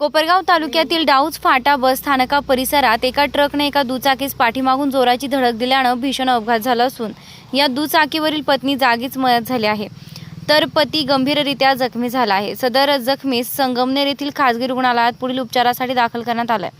कोपरगाव तालुक्यातील डाऊज फाटा बस स्थानका परिसरात एका ट्रकने एका दुचाकीस पाठीमागून जोराची धडक दिल्यानं भीषण अपघात झाला असून या दुचाकीवरील पत्नी जागीच मयत झाली आहे. तर पती गंभीररित्या जखमी झाला आहे. सदर जखमीस संगमनेर येथील खासगी रुग्णालयात पुढील उपचारासाठी दाखल करण्यात आलाय.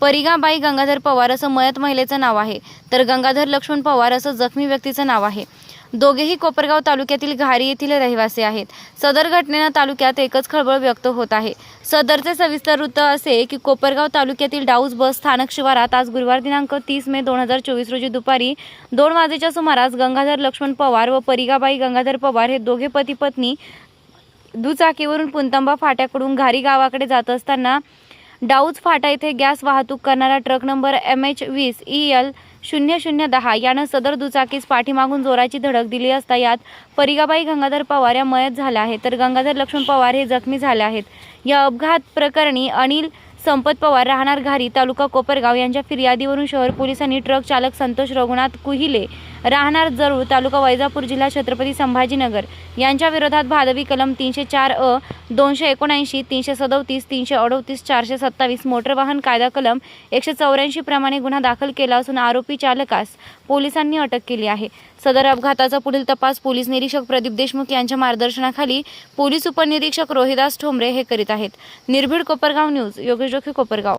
परिगाबाई गंगाधर पवार असं मयत महिलेचं नाव आहे. तर गंगाधर लक्ष्मण पवार असं जखमी व्यक्तीचं नाव आहे. दोघेही कोपरगाव तालुक्यातील घारी येथील रहिवासी आहेत. सदर घटनेनं तालुक्यात एकच खळबळ व्यक्त होत आहे. सदरचे सविस्तर वृत्त असे की कोपरगाव तालुक्यातील डाऊज बस स्थानक शिवारात आज गुरुवार दिनांक तीस मे दोन हजार चोवीस रोजी दुपारी दोन वाजेच्या सुमारास गंगाधर लक्ष्मण पवार व परिगाबाई गंगाधर पवार हे दोघे पती पत्नी दुचाकीवरून पुंतंबा फाट्याकडून घारी गावाकडे जात असताना डाऊज फाटा येथे गॅस वाहतूक करणारा ट्रक नंबर एम एच वीस ई एल शून्य शून्य दहा. यानं सदर दुचाकीस पाठीमागून जोराची धडक दिली असता यात परिगाबाई गंगाधर पवार या मयत झाल्या आहेत तर गंगाधर लक्ष्मण पवार हे जखमी झाले आहेत. या अपघात प्रकरणी अनिल संपत पवार राहणार घारी तालुका कोपरगाव यांच्या फिर्यादीवरून शहर पोलिसांनी ट्रक चालक संतोष रघुनाथ कुहिले राहणार जरूर तालुका वैजापूर जिल्हा छत्रपती संभाजीनगर. यांच्या विरोधात भादवी कलम तीनशे चार अ दोनशे एकोणऐंशी तीनशे सदोतीस तीनशे अडोतीस चारशे सत्तावीस मोटर वाहन कायदा कलम एकशे चौऱ्याऐंशी प्रमाणे गुन्हा दाखल केला असून आरोपी चालकास पोलिसांनी अटक केली आहे. सदर अपघाताचा पुढील तपास पोलीस निरीक्षक प्रदीप देशमुख यांच्या मार्गदर्शनाखाली पोलीस उपनिरीक्षक रोहिदास ठोंबरे हे करीत आहेत. निर्भीड कोपरगाव न्यूज योगेश जोखे कोपरगाव.